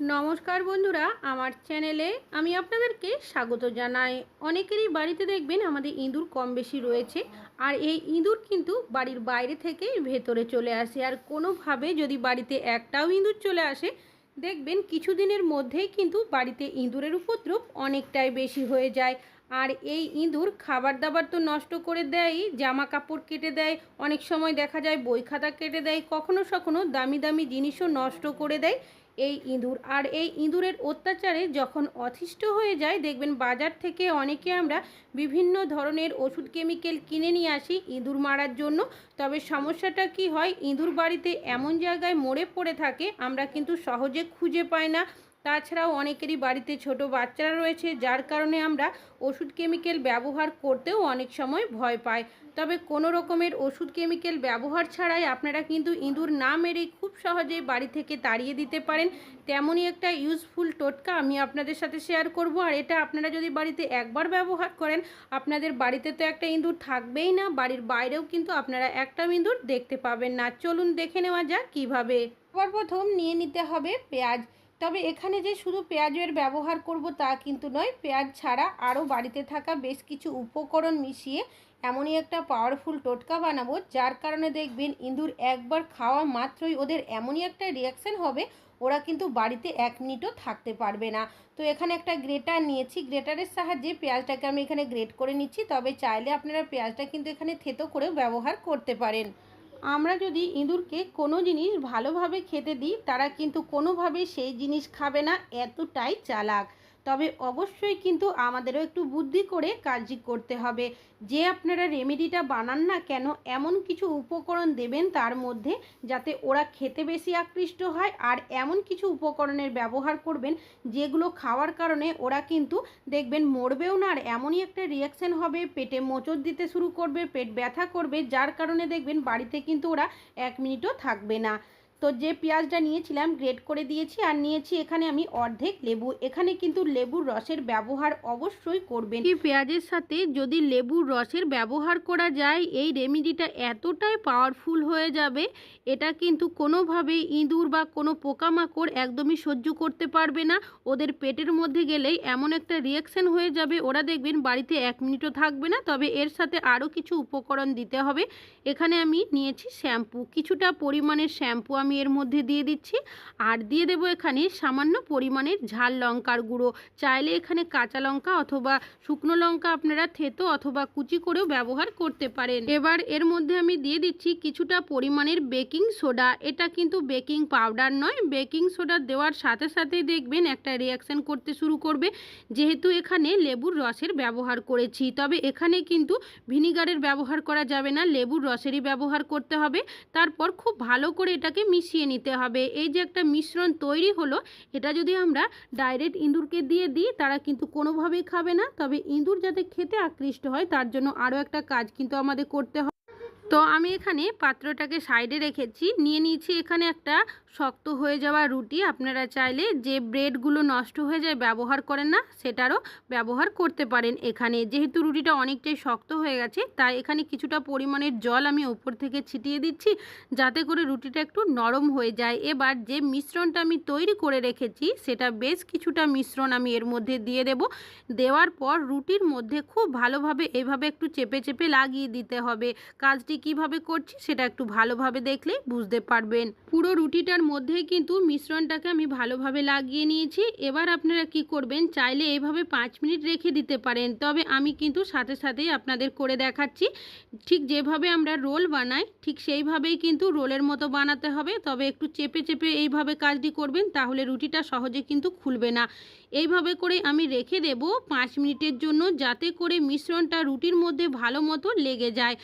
নমস্কার বন্ধুরা, আমার চ্যানেলে আমি আপনাদেরকে স্বাগত জানাই। অনেকেরই বাড়িতে দেখবেন আমাদের ইঁদুর কম বেশি রয়েছে, আর এই ইঁদুর কিন্তু বাড়ির বাইরে থেকে ভেতরে চলে আসে। আর কোনোভাবে যদি বাড়িতে একটাও ইঁদুর চলে আসে, দেখবেন কিছুদিনের মধ্যেই কিন্তু বাড়িতে ইঁদুরের উপদ্রব অনেকটাই বেশি হয়ে যায়। আর এই ইঁদুর খাবার দাবার তো নষ্ট করে দেয় জামা কাপড় কেটে দেয়, অনেক সময় দেখা যায় বই খাতা কেটে দেয় কখনো সখনো দামি দামি জিনিসও নষ্ট করে দেয়। এই ইঁদুর। আর এই ইঁদুরের অত্যাচারে যখন অতিষ্ঠ হয়ে যায়, দেখবেন বাজার থেকে অনেকে আমরা বিভিন্ন ধরনের ওষুধ, কেমিক্যাল কিনে নিয়ে আসি ইঁদুর মারার জন্য। তবে সমস্যাটা কি হয়, ইঁদুর বাড়িতে এমন জায়গায় মরে পড়ে থাকে, আমরা কিন্তু সহজে খুঁজে পাই না। তাছাড়াও অনেকেরই বাড়িতে ছোট বাচ্চারা রয়েছে, যার কারণে আমরা ওষুধ কেমিক্যাল ব্যবহার করতেও অনেক সময় ভয় পাই। তবে কোনো রকমের ওষুধ কেমিক্যাল ব্যবহার ছাড়াই আপনারা কিন্তু ইঁদুর না মেরেই খুব সহজেই বাড়ি থেকে তাড়িয়ে দিতে পারেন। তেমনই একটা ইউজফুল টোটকা আমি আপনাদের সাথে শেয়ার করব। আর এটা আপনারা যদি বাড়িতে একবার ব্যবহার করেন, আপনাদের বাড়িতে তো একটা ইঁদুর থাকবেই না, বাড়ির বাইরেও কিন্তু আপনারা একটা ইঁদুর দেখতে পাবেন না। চলুন দেখে নেওয়া যাক কীভাবে। সবার প্রথম নিয়ে নিতে হবে পেঁয়াজ। তবে এখানে যে শুধু পেঁয়াজের ব্যবহার করব তা কিন্তু নয়, পেঁয়াজ ছাড়া আরও বাড়িতে থাকা বেশ কিছু উপকরণ মিশিয়ে এমনই একটা পাওয়ারফুল টোটকা বানাবো, যার কারণে দেখবেন ইঁদুর একবার খাওয়া মাত্রই ওদের এমনই একটা রিয়াকশান হবে, ওরা কিন্তু বাড়িতে এক মিনিটও থাকতে পারবে না। তো এখানে একটা গ্রেটার নিয়েছি গ্রেটারের সাহায্যে পেঁয়াজটাকে আমি এখানে গ্রেট করে নিচ্ছি, তবে চাইলে আপনারা পেঁয়াজটা কিন্তু এখানে থেতো করেও ব্যবহার করতে পারেন। আমরা যদি ইঁদুরকে কোনো জিনিস ভালোভাবে খেতে দিই, তারা কিন্তু কোনোভাবে সেই জিনিস খাবে না, এতটাই চালাক। তবে অবশ্যই কিন্তু আমাদেরও একটু বুদ্ধি করে কাজটি করতে হবে। যে আপনারা রেমেডিটা বানান না কেন, এমন কিছু উপকরণ দেবেন তার মধ্যে যাতে ওরা খেতে বেশি আকৃষ্ট হয় আর এমন কিছু উপকরণের ব্যবহার করবেন যেগুলো খাওয়ার কারণে ওরা কিন্তু দেখবেন মরবেও না আর এমনই একটা রিয়াকশান হবে, পেটে মোচড় দিতে শুরু করবে, পেট ব্যথা করবে, যার কারণে দেখবেন বাড়িতে কিন্তু ওরা এক মিনিটও থাকবে না। তো যে পেঁয়াজটা নিয়েছিলাম গ্রেট করে দিয়েছি আর নিয়েছি এখানে আমি অর্ধেক লেবু। এখানে কিন্তু লেবুর রসের ব্যবহার অবশ্যই করবেন। এই পেঁয়াজের সাথে যদি লেবুর রসের ব্যবহার করা যায়, এই রেমিডিটা এতটাই পাওয়ারফুল হয়ে যাবে, এটা কিন্তু কোনোভাবেই ইঁদুর বা কোনো পোকামাকড় একদমই সহ্য করতে পারবে না। ওদের পেটের মধ্যে গেলেই এমন একটা রিয়াকশান হয়ে যাবে। ওরা দেখবেন বাড়িতে এক মিনিটও থাকবে না, তবে এর সাথে আরও কিছু উপকরণ দিতে হবে। এখানে আমি নিয়েছি শ্যাম্পু। কিছুটা পরিমাণের শ্যাম্পু আমি এর মধ্যে দিয়ে দিচ্ছি। আর দিয়ে দেবো এখানে সামান্য পরিমাণের ঝাল লঙ্কার গুঁড়ো। চাইলে এখানে কাঁচা লঙ্কা অথবা শুকনো লঙ্কা আপনারা থেতো অথবা কুচি করেও ব্যবহার করতে পারেন। এবার এর মধ্যে আমি দিয়ে দিচ্ছি কিছুটা পরিমাণের বেকিং সোডা। এটা কিন্তু বেকিং পাউডার নয়, বেকিং সোডা দেওয়ার সাথে সাথেই দেখবেন একটা রিয়াকশান করতে শুরু করবে। যেহেতু এখানে লেবুর রসের ব্যবহার করেছি, তবে এখানে কিন্তু ভিনিগারের ব্যবহার করা যাবে না। লেবুর রসেরই ব্যবহার করতে হবে। তারপর খুব ভালো করে এটাকে মিশিয়ে নিতে হবে। এই যে একটা মিশ্রণ তৈরি হলো, এটা যদি আমরা ডাইরেক্ট ইঁদুরকে দিয়ে দিই, তারা কিন্তু কোনোভাবেই খাবে না। তবে ইঁদুর যাতে খেতে আকৃষ্ট হয়, তার জন্য আরও একটা কাজ কিন্তু আমাদের করতে হবে তো আমি এখানে পাত্রটাকে সাইডে রেখেছি। নিয়ে নিয়েছি এখানে একটা শক্ত হয়ে যাওয়া রুটি আপনারা চাইলে যে ব্রেডগুলো নষ্ট হয়ে যায় ব্যবহার করেন না, সেটারও ব্যবহার করতে পারেন। এখানে যেহেতু রুটিটা অনেকটাই শক্ত হয়ে গেছে, তাই এখানে কিছুটা পরিমাণের জল আমি ওপর থেকে ছিটিয়ে দিচ্ছি, যাতে করে রুটিটা একটু নরম হয়ে যায়। এবার যে মিশ্রণটা আমি তৈরি করে রেখেছি, সেটা বেশ কিছুটা মিশ্রণ আমি এর মধ্যে দিয়ে দেব। দেওয়ার পর রুটির মধ্যে খুব ভালোভাবে এভাবে একটু চেপে চেপে লাগিয়ে দিতে হবে। কাজটি কীভাবে করছি, সেটা একটু ভালোভাবে দেখলেই বুঝতে পারবেন। পুরো রুটিটার মধ্যেই কিন্তু মিশ্রণটাকে আমি ভালোভাবে লাগিয়ে নিয়েছি। এবার আপনারা কি করবেন, চাইলে এইভাবে পাঁচ মিনিট রেখে দিতে পারেন। তবে আমি কিন্তু সাথে সাথেই আপনাদের করে দেখাচ্ছি। ঠিক যেভাবে আমরা রোল বানাই, ঠিক সেইভাবেই কিন্তু রোলের মতো বানাতে হবে। তবে একটু চেপে চেপে এইভাবে কাজটি করবেন, তাহলে রুটিটা সহজে কিন্তু খুলবে না। এইভাবে করে আমি রেখে দেব পাঁচ মিনিটের জন্য, যাতে করে মিশ্রণটা রুটির মধ্যে ভালো মতো লেগে যায়।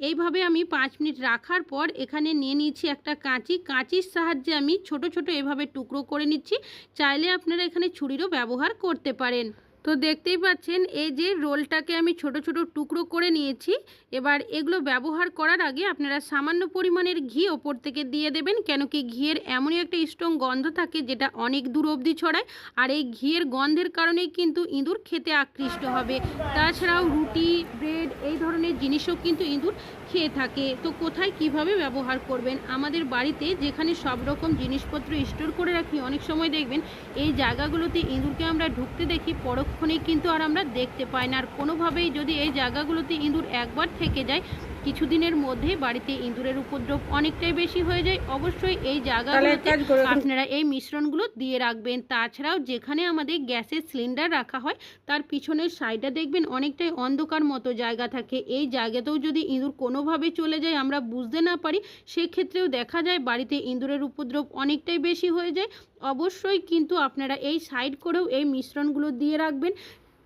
এইভাবে আমি পাঁচ মিনিট রাখার পর এখানে নিয়ে নিয়েছি একটা কাঁচি। কাঁচির সাহায্যে আমি ছোট ছোট এভাবে টুকরো করে নিচ্ছি। চাইলে আপনারা এখানে ছুরিরও ব্যবহার করতে পারেন। তো দেখতেই পাচ্ছেন, এই যে রোলটাকে আমি ছোট ছোট টুকরো করে নিয়েছি। এবার এগুলো ব্যবহার করার আগে আপনারা সামান্য পরিমাণের ঘি ওপর থেকে দিয়ে দেবেন, কেন কি ঘিয়ের এমনই একটা স্ট্রং গন্ধ থাকে যেটা অনেক দূর অবধি ছড়ায়। আর এই ঘিয়ের গন্ধের কারণেই কিন্তু ইঁদুর খেতে আকৃষ্ট হবে। তাছাড়াও রুটি, ব্রেড এই ধরনের জিনিসও কিন্তু ইঁদুর খেয়ে থাকে। তো কোথায় কীভাবে ব্যবহার করবেন? আমাদের বাড়িতে যেখানে সব রকম জিনিসপত্র স্টোর করে রাখি, অনেক সময় দেখবেন এই জায়গাগুলোতে ইঁদুরকে আমরা ঢুকতে দেখি, পরক্ষণেই কিন্তু আর আমরা দেখতে পাই না। আর কোনোভাবেই যদি এই জায়গাগুলোতে ইঁদুর একবার থেকে যায় কিছুদিনের মধ্যে বাড়িতে ইঁদুরের উপদ্রব অনেকটাই বেশি হয়ে যায়। অবশ্যই এই জায়গাগুলোতে আপনারা এই মিশ্রণগুলো দিয়ে রাখবেন। তাছাড়াও যেখানে আমাদের গ্যাসের সিলিন্ডার রাখা হয় তার পিছনের সাইডে দেখবেন অনেকটাই অন্ধকার মতো জায়গা থাকে। এই জায়গাতেও যদি ইঁদুর কোনোভাবে চলে যায় আমরা বুঝতে না পারি সেক্ষেত্রেও দেখা যায় বাড়িতে ইঁদুরের উপদ্রব অনেকটাই বেশি হয়ে যায়। অবশ্যই কিন্তু আপনারা এই সাইড করেও এই মিশ্রণগুলো দিয়ে রাখবেন।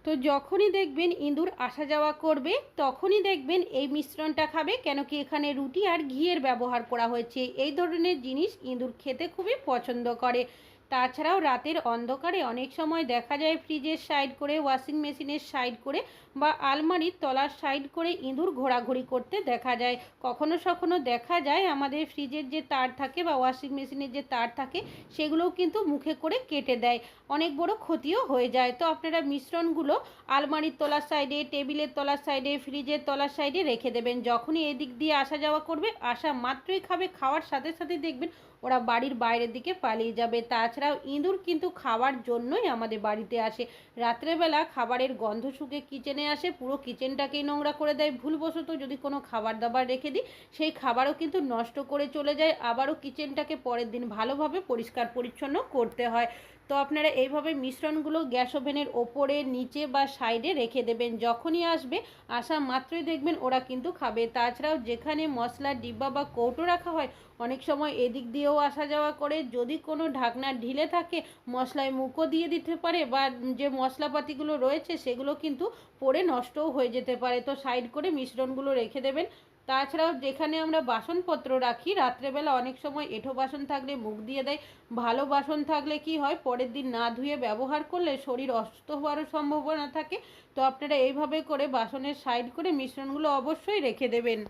তো যখনই দেখবেন ইঁদুর আসা যাওয়া করবে, তখনই দেখবেন এই মিশ্রণটা খাবে কেন কি এখানে রুটি আর ঘিয়ের ব্যবহার করা হয়েছে। এই ধরনের জিনিস ইঁদুর খেতে খুবই পছন্দ করে। তাছাড়াও রাতের অন্ধকারে অনেক সময় দেখা যায় ফ্রিজের সাইড করে, ওয়াশিং মেশিনের সাইড করে বা আলমারির তলার সাইড করে ইঁদুর ঘোরাঘুরি করতে দেখা যায়। কখনো সখনো দেখা যায় আমাদের ফ্রিজের যে তার থাকে বা ওয়াশিং মেশিনের যে তার থাকে, সেগুলোও কিন্তু মুখে করে কেটে দেয়। অনেক বড় ক্ষতিও হয়ে যায়। তো আপনারা মিশ্রণগুলো আলমারির তলার সাইডে, টেবিলের তলার সাইডে, ফ্রিজের তলার সাইডে রেখে দেবেন। যখনই এদিক দিয়ে আসা যাওয়া করবে, আসা মাত্রই খাবে। খাওয়ার সাথে সাথে দেখবেন ওরা বাড়ির বাইরের দিকে পালিয়ে যাবে। তাছাড়াও ইঁদুর কিন্তু খাওয়ার জন্যই আমাদের বাড়িতে আসে। রাত্রেবেলা খাবারের গন্ধ শুকে কিচেনে আসে, পুরো কিচেনটাকেই নোংরা করে দেয়। ভুলবশত যদি কোনো খাবার দাবার রেখে দিই, সেই খাবারও কিন্তু নষ্ট করে চলে যায়। আবারও কিচেনটাকে পরের দিন ভালোভাবে পরিষ্কার পরিচ্ছন্ন করতে হয়। তো আপনারা এইভাবে মিশ্রণগুলো গ্যাস ওভেনের ওপরে, নিচে বা সাইডে রেখে দেবেন। যখনই আসবে, আসা মাত্রই দেখবেন ওরা কিন্তু খাবে। তাছাড়াও যেখানে মশলার ডিব্বা বা কৌটো রাখা হয়, অনেক সময় এদিক দিয়েও আসা যাওয়া করে। যদি কোনো ঢাকনা ঢিলে থাকে, মশলায় মুখও দিয়ে দিতে পারে বা যে মশলাপাতিগুলো রয়েছে, সেগুলো কিন্তু পড়ে নষ্টও হয়ে যেতে পারে। তো সাইড করে মিশ্রণগুলো রেখে দেবেন। তাছাড়াও যেখানে আমরা বাসনপত্র রাখি, রাত্রেবেলা অনেক সময় এঁঠো বাসন থাকলে মুখ দিয়ে দেয়, ভালো বাসন থাকলে কি হয়, পরের দিন না ধুয়ে ব্যবহার করলে শরীর অসুস্থ হওয়ারও সম্ভাবনা থাকে। তো আপনারা এইভাবে করে বাসনের সাইড করে মিশ্রণগুলো অবশ্যই রেখে দেবেন।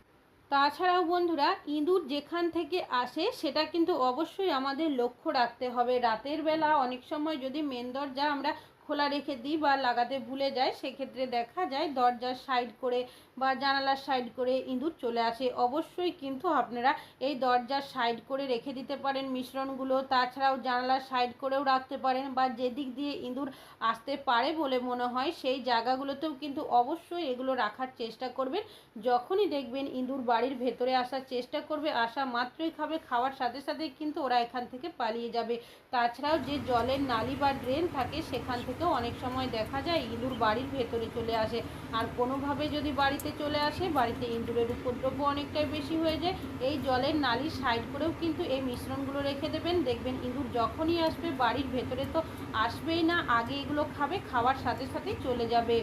তাছাড়াও বন্ধুরা, ইঁদুর যেখান থেকে আসে, সেটা কিন্তু অবশ্যই আমাদের লক্ষ্য রাখতে হবে। রাতের বেলা অনেক সময় যদি মেন দরজা আমরা খোলা রেখে দিই বা লাগাতে ভুলে যাই, সেক্ষেত্রে দেখা যায় দরজার সাইড করে বা জানালার সাইড করে ইঁদুর চলে আসে। অবশ্যই কিন্তু আপনারা এই দরজার সাইড করে রেখে দিতে পারেন মিশ্রণগুলো। তাছাড়াও জানালার সাইড করেও রাখতে পারেন বা যেদিক দিয়ে ইঁদুর আসতে পারে বলে মনে হয়, সেই জায়গাগুলোতেও কিন্তু অবশ্যই এগুলো রাখার চেষ্টা করবেন। যখনই দেখবেন ইঁদুর বাড়ির ভেতরে আসার চেষ্টা করবে, আসা মাত্রই খাবে, খাওয়ার সাথে সাথে কিন্তু ওরা এখান থেকে পালিয়ে যাবে। তাছাড়াও যে জলের নালি বা ড্রেন থাকে, সেখান থেকেও অনেক সময় দেখা যায় ইঁদুর বাড়ির ভেতরে চলে আসে। আর কোনোভাবে যদি বাড়িতে চলে আসে, বাড়িতে ইঁদুরের উপদ্রব্য অনেকটাই বেশি হয়ে যায়। এই জলের নালির সাইড করেও কিন্তু এই মিশ্রণগুলো রেখে দেবেন। দেখবেন ইঁদুর যখনই আসবে, বাড়ির ভেতরে তো আসবেই না, আগে এগুলো খাবে, খাওয়ার সাথে সাথেই চলে যাবে।